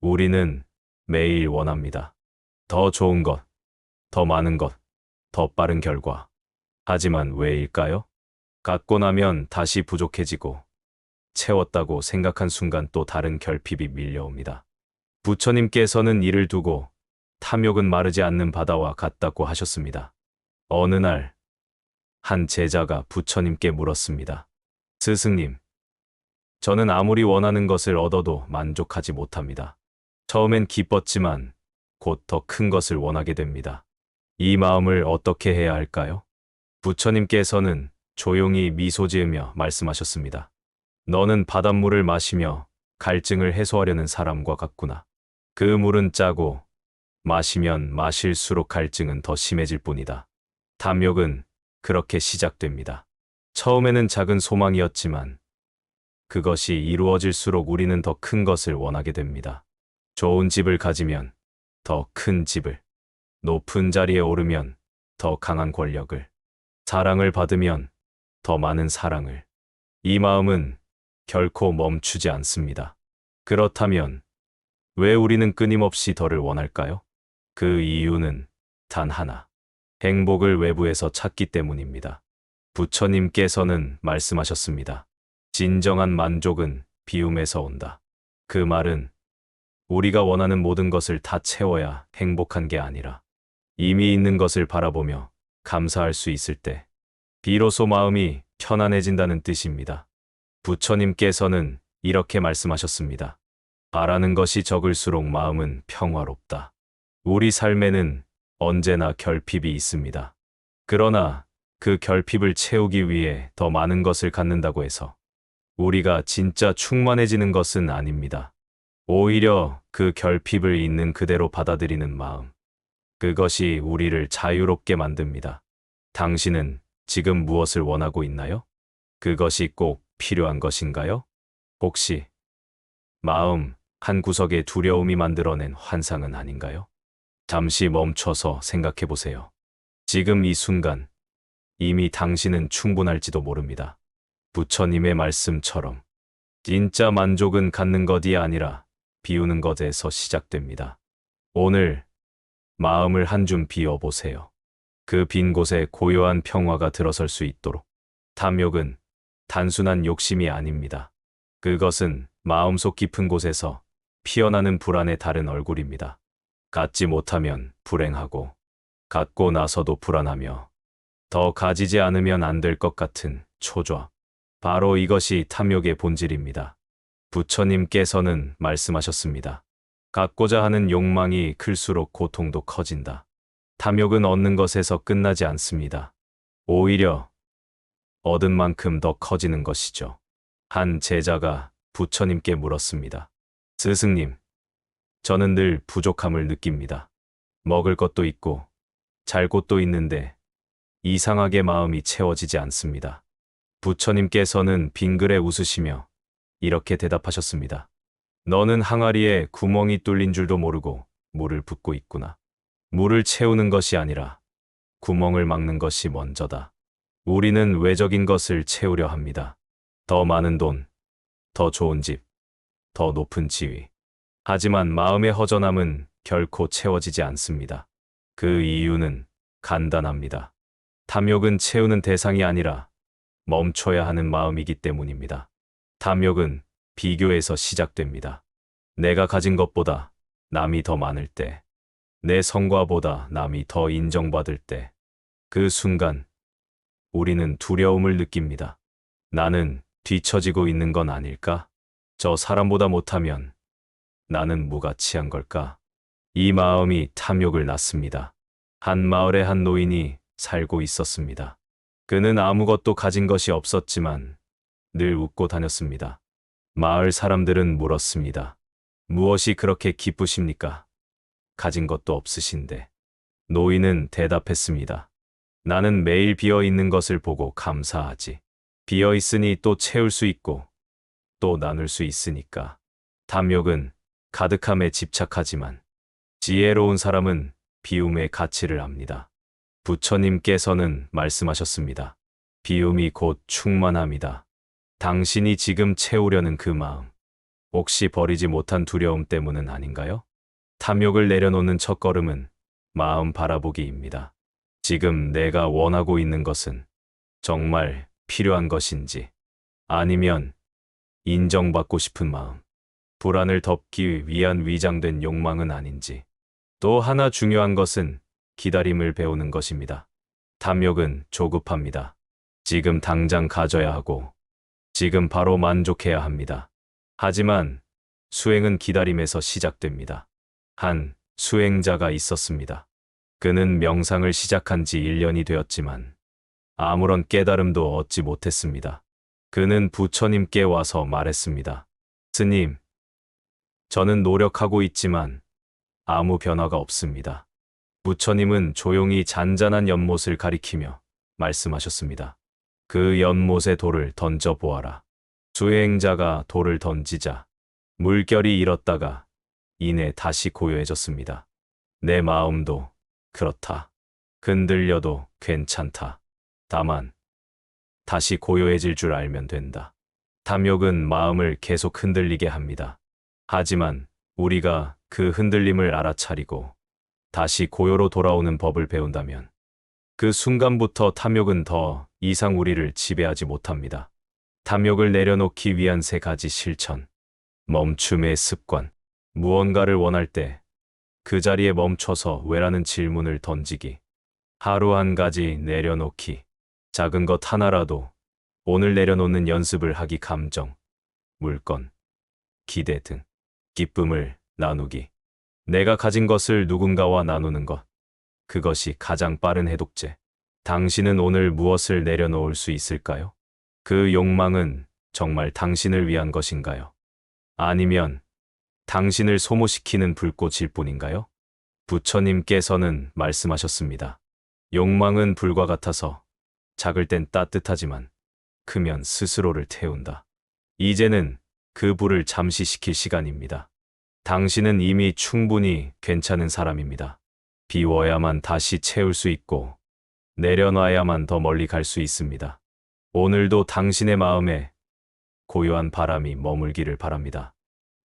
우리는 매일 원합니다. 더 좋은 것, 더 많은 것, 더 빠른 결과. 하지만 왜일까요? 갖고 나면 다시 부족해지고 채웠다고 생각한 순간 또 다른 결핍이 밀려옵니다. 부처님께서는 이를 두고 탐욕은 마르지 않는 바다와 같다고 하셨습니다. 어느 날, 한 제자가 부처님께 물었습니다. 스승님, 저는 아무리 원하는 것을 얻어도 만족하지 못합니다. 처음엔 기뻤지만 곧 더 큰 것을 원하게 됩니다. 이 마음을 어떻게 해야 할까요? 부처님께서는 조용히 미소 지으며 말씀하셨습니다. 너는 바닷물을 마시며 갈증을 해소하려는 사람과 같구나. 그 물은 짜고 마시면 마실수록 갈증은 더 심해질 뿐이다. 탐욕은 그렇게 시작됩니다. 처음에는 작은 소망이었지만 그것이 이루어질수록 우리는 더 큰 것을 원하게 됩니다. 좋은 집을 가지면 더 큰 집을, 높은 자리에 오르면 더 강한 권력을, 사랑을 받으면 더 많은 사랑을. 이 마음은 결코 멈추지 않습니다. 그렇다면 왜 우리는 끊임없이 더를 원할까요? 그 이유는 단 하나. 행복을 외부에서 찾기 때문입니다. 부처님께서는 말씀하셨습니다. 진정한 만족은 비움에서 온다. 그 말은 우리가 원하는 모든 것을 다 채워야 행복한 게 아니라 이미 있는 것을 바라보며 감사할 수 있을 때 비로소 마음이 편안해진다는 뜻입니다. 부처님께서는 이렇게 말씀하셨습니다. 바라는 것이 적을수록 마음은 평화롭다. 우리 삶에는 언제나 결핍이 있습니다. 그러나 그 결핍을 채우기 위해 더 많은 것을 갖는다고 해서 우리가 진짜 충만해지는 것은 아닙니다. 오히려 그 결핍을 있는 그대로 받아들이는 마음. 그것이 우리를 자유롭게 만듭니다. 당신은 지금 무엇을 원하고 있나요? 그것이 꼭 필요한 것인가요? 혹시 마음 한 구석에 두려움이 만들어낸 환상은 아닌가요? 잠시 멈춰서 생각해 보세요. 지금 이 순간 이미 당신은 충분할지도 모릅니다. 부처님의 말씀처럼 진짜 만족은 갖는 것이 아니라 비우는 것에서 시작됩니다. 오늘 마음을 한 줌 비워 보세요. 그 빈 곳에 고요한 평화가 들어설 수 있도록 탐욕은 단순한 욕심이 아닙니다. 그것은 마음속 깊은 곳에서 피어나는 불안의 다른 얼굴입니다. 갖지 못하면 불행하고 갖고 나서도 불안하며 더 가지지 않으면 안 될 것 같은 초조함. 바로 이것이 탐욕의 본질입니다. 부처님께서는 말씀하셨습니다. 갖고자 하는 욕망이 클수록 고통도 커진다. 탐욕은 얻는 것에서 끝나지 않습니다. 오히려 얻은 만큼 더 커지는 것이죠. 한 제자가 부처님께 물었습니다. 스승님, 저는 늘 부족함을 느낍니다. 먹을 것도 있고, 잘 곳도 있는데, 이상하게 마음이 채워지지 않습니다. 부처님께서는 빙글에 웃으시며 이렇게 대답하셨습니다. 너는 항아리에 구멍이 뚫린 줄도 모르고 물을 붓고 있구나. 물을 채우는 것이 아니라 구멍을 막는 것이 먼저다. 우리는 외적인 것을 채우려 합니다. 더 많은 돈, 더 좋은 집, 더 높은 지위. 하지만 마음의 허전함은 결코 채워지지 않습니다. 그 이유는 간단합니다. 탐욕은 채우는 대상이 아니라 멈춰야 하는 마음이기 때문입니다. 탐욕은 비교에서 시작됩니다. 내가 가진 것보다 남이 더 많을 때, 내 성과보다 남이 더 인정받을 때, 그 순간 우리는 두려움을 느낍니다. 나는 뒤처지고 있는 건 아닐까? 저 사람보다 못하면 나는 무가치한 걸까? 이 마음이 탐욕을 낳습니다. 한 마을에 한 노인이 살고 있었습니다. 그는 아무것도 가진 것이 없었지만 늘 웃고 다녔습니다. 마을 사람들은 물었습니다. 무엇이 그렇게 기쁘십니까? 가진 것도 없으신데. 노인은 대답했습니다. 나는 매일 비어 있는 것을 보고 감사하지. 비어 있으니 또 채울 수 있고 또 나눌 수 있으니까. 탐욕은 가득함에 집착하지만 지혜로운 사람은 비움의 가치를 압니다. 부처님께서는 말씀하셨습니다. 비움이 곧 충만함이다. 당신이 지금 채우려는 그 마음. 혹시 버리지 못한 두려움 때문은 아닌가요? 탐욕을 내려놓는 첫 걸음은 마음 바라보기입니다. 지금 내가 원하고 있는 것은 정말 필요한 것인지 아니면 인정받고 싶은 마음, 불안을 덮기 위한 위장된 욕망은 아닌지 또 하나 중요한 것은 기다림을 배우는 것입니다. 탐욕은 조급합니다. 지금 당장 가져야 하고 지금 바로 만족해야 합니다. 하지만 수행은 기다림에서 시작됩니다. 한 수행자가 있었습니다. 그는 명상을 시작한 지 1년이 되었지만 아무런 깨달음도 얻지 못했습니다. 그는 부처님께 와서 말했습니다. 스님, 저는 노력하고 있지만 아무 변화가 없습니다. 부처님은 조용히 잔잔한 연못을 가리키며 말씀하셨습니다. 그 연못에 돌을 던져 보아라. 수행자가 돌을 던지자 물결이 일었다가 이내 다시 고요해졌습니다. 내 마음도 그렇다. 흔들려도 괜찮다. 다만 다시 고요해질 줄 알면 된다. 탐욕은 마음을 계속 흔들리게 합니다. 하지만 우리가 그 흔들림을 알아차리고 다시 고요로 돌아오는 법을 배운다면 그 순간부터 탐욕은 더 이상 우리를 지배하지 못합니다. 탐욕을 내려놓기 위한 세 가지 실천. 멈춤의 습관. 무언가를 원할 때 그 자리에 멈춰서 왜라는 질문을 던지기. 하루 한 가지 내려놓기. 작은 것 하나라도 오늘 내려놓는 연습을 하기 감정, 물건, 기대 등 기쁨을 나누기. 내가 가진 것을 누군가와 나누는 것. 그것이 가장 빠른 해독제. 당신은 오늘 무엇을 내려놓을 수 있을까요? 그 욕망은 정말 당신을 위한 것인가요? 아니면 당신을 소모시키는 불꽃일 뿐인가요? 부처님께서는 말씀하셨습니다. 욕망은 불과 같아서 작을 땐 따뜻하지만 크면 스스로를 태운다. 이제는 그 불을 잠시 식힐 시간입니다. 당신은 이미 충분히 괜찮은 사람입니다. 비워야만 다시 채울 수 있고 내려놔야만 더 멀리 갈 수 있습니다. 오늘도 당신의 마음에 고요한 바람이 머물기를 바랍니다.